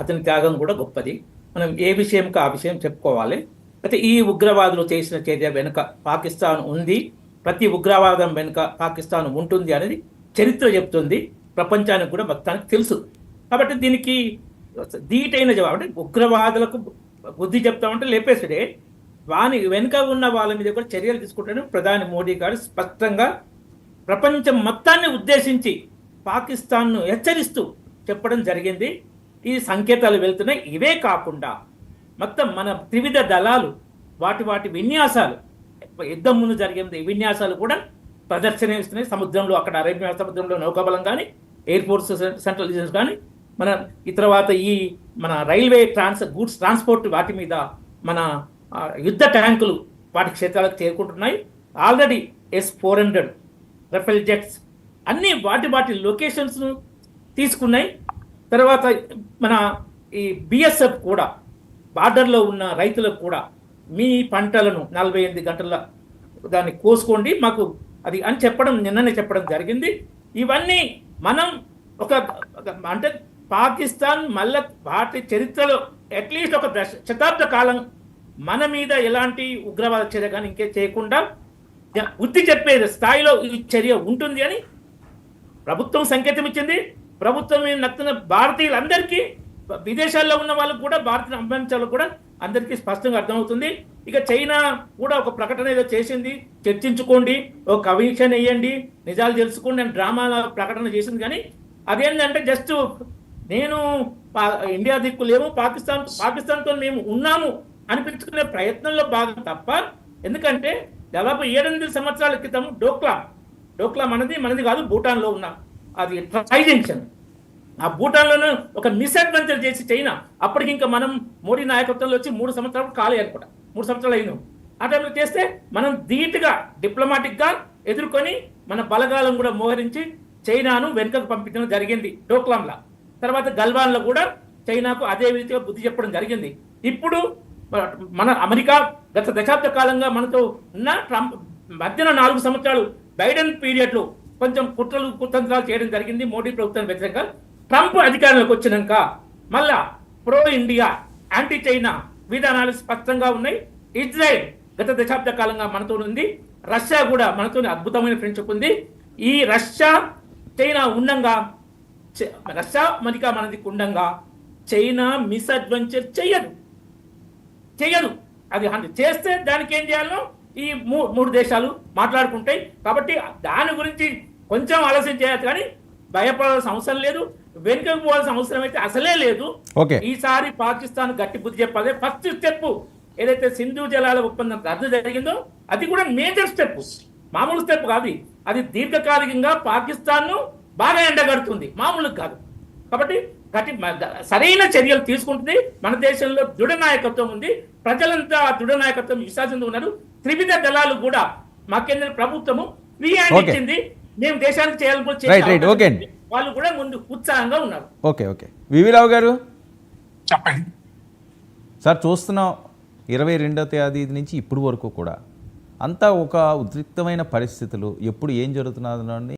అతని త్యాగం కూడా గొప్పది. మనం ఏ విషయంకి ఆ విషయం చెప్పుకోవాలి. అయితే ఈ ఉగ్రవాదులు చేసిన చర్య వెనుక పాకిస్తాన్ ఉంది. ప్రతి ఉగ్రవాదం వెనుక పాకిస్తాన్ ఉంటుంది అనేది చరిత్ర చెప్తుంది. ప్రపంచానికి కూడా మొత్తానికి తెలుసు. కాబట్టి దీనికి ధీటైన జవాబు అంటే ఉగ్రవాదులకు బుద్ధి చెప్తామంటే లేపేసుడే. వాని వెనుక ఉన్న వాళ్ళ మీద కూడా చర్యలు తీసుకుంటాను ప్రధాని మోడీ గారు స్పష్టంగా ప్రపంచం మొత్తాన్ని ఉద్దేశించి పాకిస్తాన్ను హెచ్చరిస్తూ చెప్పడం జరిగింది. ఈ సంకేతాలు వెళ్తున్నాయి. ఇవే కాకుండా మొత్తం మన త్రివిధ దళాలు వాటి వాటి విన్యాసాలు యుద్ధం ముందు జరిగే విన్యాసాలు కూడా ప్రదర్శన ఇస్తున్నాయి. సముద్రంలో అక్కడ అరేబియా సముద్రంలో నౌకాబలం కానీ ఎయిర్ ఫోర్స్ సెంట్రల్ డిఫెన్స్ కానీ మన ఈ తర్వాత ఈ మన రైల్వే ట్రాన్స్ గూడ్స్ ట్రాన్స్పోర్ట్ వాటి మీద మన యుద్ధ ట్యాంకులు వాటి క్షేత్రాలకు చేరుకుంటున్నాయి. Already S four hundred Rafale jets అన్ని వాటి వాటి లొకేషన్స్ను తీసుకున్నాయి. తర్వాత మన ఈ బిఎస్ఎఫ్ కూడా బార్డర్లో ఉన్న రైతులకు కూడా మీ పంటలను నలభై ఎనిమిది గంటల దాన్ని కోసుకోండి. మాకు అది అని చెప్పడం నిన్ననే చెప్పడం జరిగింది. ఇవన్నీ మనం ఒక ఒక- అంటే పాకిస్తాన్ మళ్ళా వాటి చరిత్రలో అట్లీస్ట్ ఒక దశ శతాబ్ద కాలం మన మీద ఎలాంటి ఉగ్రవాద చర్య కానీ ఇంకే చేయకుండా జ- బుద్ధి చెప్పే స్థాయిలో ఈ చర్య ఉంటుంది అని ప్రభుత్వం సంకేతం ఇచ్చింది. ప్రభుత్వం మీద నచ్చిన భారతీయులందరికీ విదేశాల్లో ఉన్న వాళ్ళకు కూడా భారతీయ అభిమానించాలకు కూడా అందరికీ స్పష్టంగా అర్థమవుతుంది. ఇక చైనా కూడా ఒక ప్రకటన ఏదో చేసింది. చర్చించుకోండి ఒక కమిషన్ వేయండి నిజాలు తెలుసుకోండి అని డ్రామా ప్రకటన చేసింది. కానీ అదేంటంటే జస్ట్ నేను పా- ఇండియా దిక్కు లేము పాకిస్తాన్ పాకిస్తాన్తో మేము ఉన్నాము అనిపించుకునే ప్రయత్నంలో భాగం తప్ప ఎందుకంటే దాదాపు ఏడెనిమిది సంవత్సరాల క్రితం డోక్లా డోక్లా మనది మనది కాదు భూటాన్లో ఉన్న అది ట్రై ఆ భూటాన్లోనే ఒక మిస్అడ్వెంచర్ చేసి చైనా అప్పటికి ఇంకా మనం మోడీ నాయకత్వంలో వచ్చి మూడు సంవత్సరాలు కాలే అనుకుంటా మూడు సంవత్సరాలు అయినాం. ఆ టైంలో చేస్తే మనం ధీటుగా డిప్లొమాటిక్గా ఎదుర్కొని మన బలగాలను కూడా మోహరించి చైనాను వెనుకకు పంపించడం జరిగింది డోక్లాంలా. తర్వాత గల్వాన్లో కూడా చైనాకు అదే రీతిగా బుద్ధి చెప్పడం జరిగింది. ఇప్పుడు మన అమెరికా గత దశాబ్ద కాలంగా మనతో ఉన్న ట్రంప్ మధ్యన నాలుగు సంవత్సరాలు బైడెన్ పీరియడ్లో కొంచెం కుట్రలు కుతంత్రాలు చేయడం జరిగింది మోడీ ప్రభుత్వానికి వ్యతిరేకంగా. ట్రంప్ అధికారంలోకి వచ్చినాక మళ్ళా ప్రో ఇండియా యాంటీ చైనా విధానాలు స్పష్టంగా ఉన్నాయి. ఇజ్రాయెల్ గత దశాబ్ద కాలంగా మనతో ఉంది. రష్యా కూడా మనతో అద్భుతమైన ఫ్రెండ్షిప్ ఉంది. ఈ రష్యా చైనా ఉండంగా చ- రష్యా అమెరికా మనది ఉండంగా చైనా మిస్అడ్వెంచర్ చేయదు చేయదు అది చేస్తే దానికి ఏం చేయాలో ఈ మూ- మూడు దేశాలు మాట్లాడుకుంటాయి. కాబట్టి దాని గురించి కొంచెం ఆలోచన చేయాలి కానీ భయపడాల్సిన అవసరం లేదు. వెనుకకు పోవాల్సిన అవసరం అయితే అసలే లేదు. ఈసారి పాకిస్తాన్ గట్టి బుద్ధి చెప్పాలి. ఫస్ట్ స్టెప్ ఏదైతే సింధు జలాల ఒప్పందం రద్దు జరిగిందో అది కూడా మేజర్ స్టెప్. మామూలు స్టెప్ కాదు. అది దీర్ఘకాలికంగా పాకిస్తాన్ను బాగా ఎండగడుతుంది. మామూలు కాదు. కాబట్టి గట్టి మ- సరైన చర్యలు తీసుకుంటుంది. మన దేశంలో దృఢ నాయకత్వం ఉంది. ప్రజలంతా దృఢ నాయకత్వం విశ్వాసంతో ఉన్నారు. త్రివిధ దళాలు కూడా మాకేంద్ర ప్రభుత్వము ఫ్రీ హ్యాండ్. ఇచ్చింది మేము దేశానికి అండి. ఉంది. వాళ్ళు కూడా ముందు ఉత్సాహంగా ఉన్నారు ఓకే ఓకే వివిరావు గారు చెప్పండి సార్ చూస్తున్నాం ఇరవై రెండో తేదీ నుంచి ఇప్పుడు వరకు కూడా అంతా ఒక ఉద్రిక్తమైన పరిస్థితులు ఎప్పుడు ఏం జరుగుతున్నదని